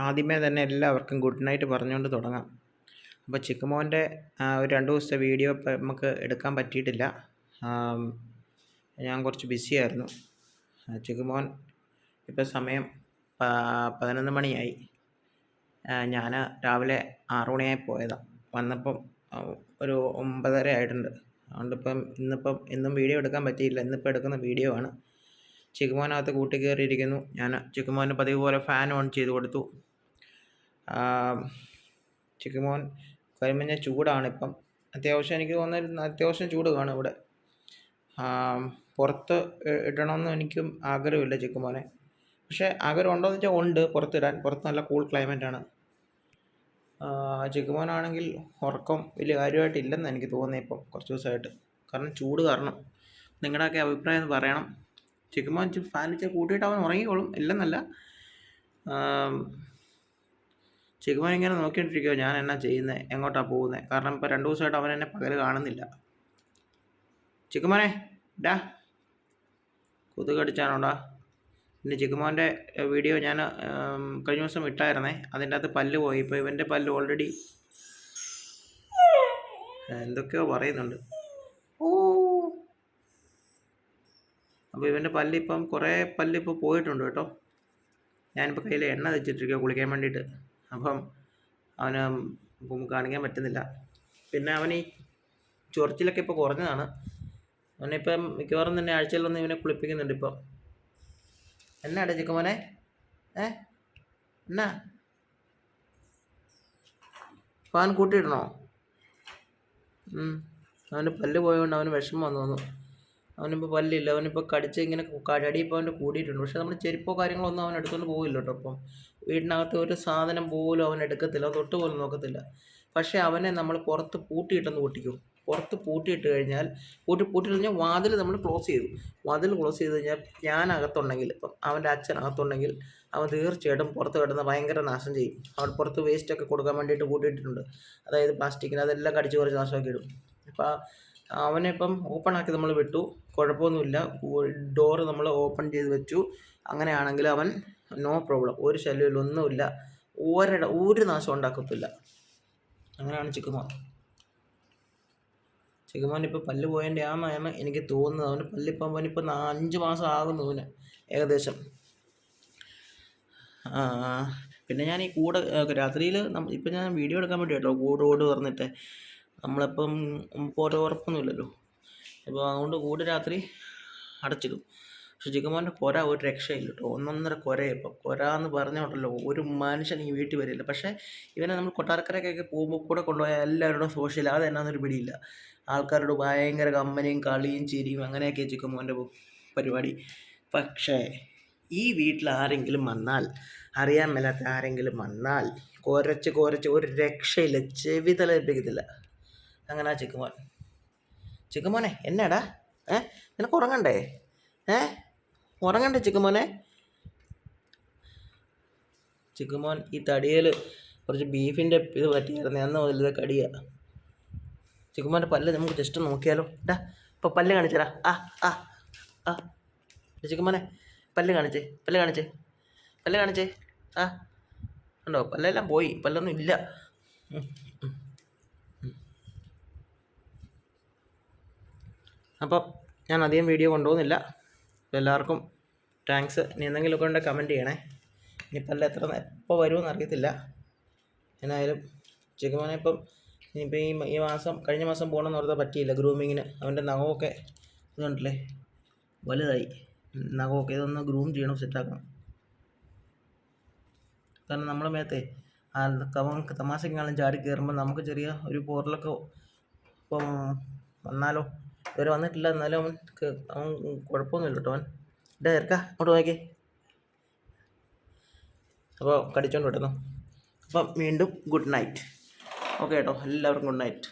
ആദ്യമേ തന്നെ എല്ലാവർക്കും ഗുഡ് നൈറ്റ് പറഞ്ഞുകൊണ്ട് തുടങ്ങാം. അപ്പോൾ ചിക്കുമോന്റെ ഒരു രണ്ട് ദിവസത്തെ വീഡിയോ നമുക്ക് എടുക്കാൻ പറ്റിയിട്ടില്ല. ഞാൻ കുറച്ച് ബിസി ആയിരുന്നു. ചിക്കുമോൻ ഇപ്പോൾ സമയം പതിനൊന്ന് മണിയായി. ഞാൻ രാവിലെ ആറ് മണിയായി പോയതാണ് വന്നപ്പം ഒരു ഒമ്പതര ആയിട്ടുണ്ട്. അതുകൊണ്ടിപ്പം ഇന്നിപ്പം ഇന്നും വീഡിയോ എടുക്കാൻ പറ്റിയില്ല. ഇന്നിപ്പോൾ എടുക്കുന്ന വീഡിയോ ആണ്. ചിക്കുമോനകത്ത് കൂട്ടി കയറിയിരിക്കുന്നു ഞാൻ ചിക്കുമോന് പതിവ് പോലെ ഫാൻ ഓൺ ചെയ്ത് കൊടുത്തു. ചിക്കുമോൻ കരിമഞ്ഞ ചൂടാണ് ഇപ്പം അത്യാവശ്യം എനിക്ക് തോന്നുന്ന അത്യാവശ്യം ചൂട് കാണും ഇവിടെ. പുറത്ത് ഇടണമെന്ന് എനിക്കും ആഗ്രഹമില്ല ചിക്കുമോനെ പക്ഷേ ആഗ്രഹം ഉണ്ടോയെന്ന് വെച്ചാൽ ഉണ്ട്. പുറത്തിടാൻ. പുറത്ത് നല്ല കൂൾ ക്ലൈമറ്റ് ആണ്. ചിക്കുമോനാണെങ്കിൽ ഉറക്കം വലിയ കാര്യമായിട്ടില്ലെന്ന് എനിക്ക് തോന്നുന്നത് ഇപ്പം കുറച്ച് ദിവസമായിട്ട്. കാരണം ചൂട് കാരണം. നിങ്ങളുടെയൊക്കെ അഭിപ്രായം പറയണം. ചിക്കുമോൻ ഫാൻ വെച്ചാൽ കൂട്ടിയിട്ട് അവൻ ഉറങ്ങിക്കോളും. ഇല്ലെന്നല്ല. ആം, ചിക്കുമോൻ ഇങ്ങനെ നോക്കിയിട്ടിരിക്കുമോ ഞാൻ എന്നാ ചെയ്യുന്നത് എങ്ങോട്ടാണ് പോകുന്നത് കാരണം ഇപ്പോൾ രണ്ട് ദിവസമായിട്ട് അവൻ എന്നെ പകൽ കാണുന്നില്ല. ചെക്കുമാനെ ഡാ. കൊതുക് അടിച്ചാണോടാ പിന്നെ ചെക്കുമോന്റെ വീഡിയോ ഞാൻ കഴിഞ്ഞ ദിവസം ഇട്ടായിരുന്നേ. അതിന്റെ അകത്ത് പല്ല് പോയി. ഇപ്പോൾ ഇവന്റെ പല്ല് ഓൾറെഡി എന്തൊക്കെയോ പറയുന്നുണ്ട്. ഓ അപ്പോൾ ഇവന്റെ പല്ല് ഇപ്പം കുറേ പല്ല് ഇപ്പോൾ പോയിട്ടുണ്ട് കേട്ടോ. ഞാനിപ്പോൾ കയ്യിൽ എണ്ണ വെച്ചിട്ടിരിക്കുക കുളിക്കാൻ വേണ്ടിയിട്ട്. അപ്പം അവന് കാണിക്കാൻ പറ്റുന്നില്ല. പിന്നെ അവൻ ഈ ചൊറിച്ചിലൊക്കെ ഇപ്പോൾ കുറഞ്ഞതാണ്. അവനിപ്പം മിക്കവാറും തന്നെ ആഴ്ചയിലൊന്ന് ഇവനെ കുളിപ്പിക്കുന്നുണ്ട് ഇപ്പം എന്നാടാ ചിക്കമോനെ ഏ? എന്നാ? ഫാൻ കൂട്ടിയിടണോ? അവന്റെ പല്ല് പോയതുകൊണ്ട് അവന് വിഷമം വന്നു തോന്നുന്നു. അവനിപ്പോൾ പല്ലില്ല അവനിപ്പോൾ കടിച്ച് ഇങ്ങനെ കടി ഇപ്പോൾ അവന്റെ കൂടിയിട്ടുണ്ട്. പക്ഷേ നമ്മൾ ചെരുപ്പോ കാര്യങ്ങളോ ഒന്നും അവൻ എടുത്തുകൊണ്ട് പോകില്ല കേട്ടോ അപ്പം വീടിനകത്ത് ഒരു സാധനം പോലും അവൻ എടുക്കത്തില്ല തൊട്ട് പോലും നോക്കത്തില്ല. പക്ഷേ അവനെ നമ്മൾ പുറത്ത് പൂട്ടിയിട്ടൊന്ന് പൊട്ടിക്കും. പുറത്ത് പൂട്ടിയിട്ട് കഴിഞ്ഞാൽ പൂട്ടി പൂട്ടിയിട്ട് കഴിഞ്ഞാൽ വാതിൽ നമ്മൾ ക്ലോസ് ചെയ്തു. വാതിൽ ക്ലോസ് ചെയ്ത് കഴിഞ്ഞാൽ ഞാൻ അകത്തുണ്ടെങ്കിൽ ഇപ്പം അവന്റെ അച്ഛൻ അകത്തുണ്ടെങ്കിൽ അവൻ തീർച്ചയായിട്ടും പുറത്ത് കിടന്ന് ഭയങ്കര നാശം ചെയ്യും. അവൻ പുറത്ത് വേസ്റ്റൊക്കെ കൊടുക്കാൻ വേണ്ടിയിട്ട് കൂട്ടിയിട്ടുണ്ട് അതായത് പ്ലാസ്റ്റിക്കിന് അതെല്ലാം കടിച്ച് കുറച്ച് നാശമാക്കി ഇടും അപ്പോൾ അവനെ ഇപ്പം ഓപ്പൺ ആക്കി നമ്മൾ വിട്ടു. കുഴപ്പമൊന്നുമില്ല. ഡോറ് നമ്മൾ ഓപ്പൺ ചെയ്ത് വെച്ചു. അങ്ങനെയാണെങ്കിൽ അവൻ നോ പ്രോബ്ലം ഒരു ശല്യമില്ല ഒന്നുമില്ല. ഒരിട ഒരു നാശം ഉണ്ടാക്കത്തില്ല അങ്ങനെയാണ് ചിക്കുമോൻ. ചിക്കുമോൻ ഇപ്പോൾ പല്ല് പോയതിന്റെ ആണെന്നാണ് എനിക്ക് തോന്നുന്നത്. അവന് പല്ലിപ്പം അവൻ ഇപ്പം അഞ്ച് മാസം ആകുന്നു അവന് ഏകദേശം. പിന്നെ ഞാൻ ഈ കൂടെ രാത്രിയിൽ ഇപ്പം ഞാൻ വീഡിയോ എടുക്കാൻ വേണ്ടി കേട്ടോ കൂട് കൂട് പറഞ്ഞിട്ട്. നമ്മളിപ്പം ഓരോ ഉറപ്പൊന്നുമില്ലല്ലോ. ഇപ്പോൾ അതുകൊണ്ട് കൂട് രാത്രി അടച്ചിടും. പക്ഷെ ജിഗമോന്റെ കൊര ഒരു രക്ഷയില്ല കേട്ടോ. ഒന്നൊന്നര കൊരയാണ് ഇപ്പം. കൊര എന്ന് പറഞ്ഞോട്ടല്ലോ ഒരു മനുഷ്യൻ ഈ വീട്ടിൽ വരില്ല. പക്ഷേ ഇവനെ നമ്മൾ കൊട്ടാരക്കരക്കൊക്കെ പോകുമ്പോൾ കൂടെ കൊണ്ടുപോയാൽ എല്ലാവരോടും സോഷ്യൽ അത് എന്നാന്നൊരു പിടിയില്ല. ആൾക്കാരോട് ഭയങ്കര കമ്പനിയും കളിയും ചിരിയും അങ്ങനെയൊക്കെ ജിഗമോന്റെ പരിപാടി. പക്ഷേ ഈ വീട്ടിൽ ആരെങ്കിലും വന്നാൽ അറിയാൻ മേലാത്ത ആരെങ്കിലും വന്നാൽ കുരച്ച് കുരച്ച് ഒരു രക്ഷയില്ല. ചെവി തലയിപ്പിക്കത്തില്ല അങ്ങനെ ആ ചിക്കുമോൻ. ചിക്കുമോനെ എന്നാടാ? ഏ? നിനക്ക് ഉറങ്ങണ്ടേ? ഏ? ഉറങ്ങണ്ടേ ചിക്കുമോനെ? ചിക്കുമോൻ ഈ തടിയിൽ കുറച്ച് ബീഫിന്റെ ഇത് പറ്റിയായിരുന്നു. അന്ന് മുതൽ ഇത് കടിയാ. ചിക്കുമോന്റെ പല്ല് നമുക്ക് ജസ്റ്റ് നോക്കിയാലോ. ഡാ ഇപ്പോൾ പല്ല് കാണിച്ചടാ. ആ ആ ആ. ചിക്കുമോനെ പല്ല് കാണിച്ചേ പല്ല് കാണിച്ചേ പല്ല് കാണിച്ചേ. ആ ഉണ്ടോ പല്ലെല്ലാം പോയി. പല്ലൊന്നും ഇല്ല. അപ്പം ഞാൻ അധികം വീഡിയോ കൊണ്ടുപോകുന്നില്ല. എല്ലാവർക്കും താങ്ക്സ് ഇനി എന്തെങ്കിലുമൊക്കെ ഉണ്ടെങ്കിൽ കമന്റ് ചെയ്യണേ. ഇനിയിപ്പോൾ അല്ല എത്ര എപ്പോൾ വരുമെന്ന് അറിയത്തില്ല. എന്നായാലും ചിക്കുമോനെ ഇപ്പം ഇനിയിപ്പോൾ ഈ ഈ മാസം കഴിഞ്ഞ മാസം പോകണമെന്ന് ഓർത്താൽ പറ്റിയില്ല ഗ്രൂമിങ്ങിന് അവന്റെ നഖമൊക്കെ ഇതുണ്ടല്ലേ? വലുതായി. നഖമൊക്കെ ഇതൊന്ന് ഗ്രൂം ചെയ്യണം സെറ്റാക്കണം കാരണം നമ്മളെ മേത്തെ ആ കവൻ തമാശക്കാളും ചാടി കയറുമ്പോൾ നമുക്ക് ചെറിയ ഒരു പോറലൊക്കെ ഇപ്പം വന്നാലോ? ഇതുവരെ വന്നിട്ടില്ല. എന്നാലും അവൻ അവൻ കുഴപ്പമൊന്നുമില്ല കേട്ടോ അവൻ. ഇടാ ഇറക്ക അങ്ങോട്ട് നോക്കി അപ്പോൾ കടിച്ചോണ്ട് വിട്ടുന്നു അപ്പം വീണ്ടും ഗുഡ് നൈറ്റ് ഓക്കെ കേട്ടോ എല്ലാവർക്കും ഗുഡ് നൈറ്റ്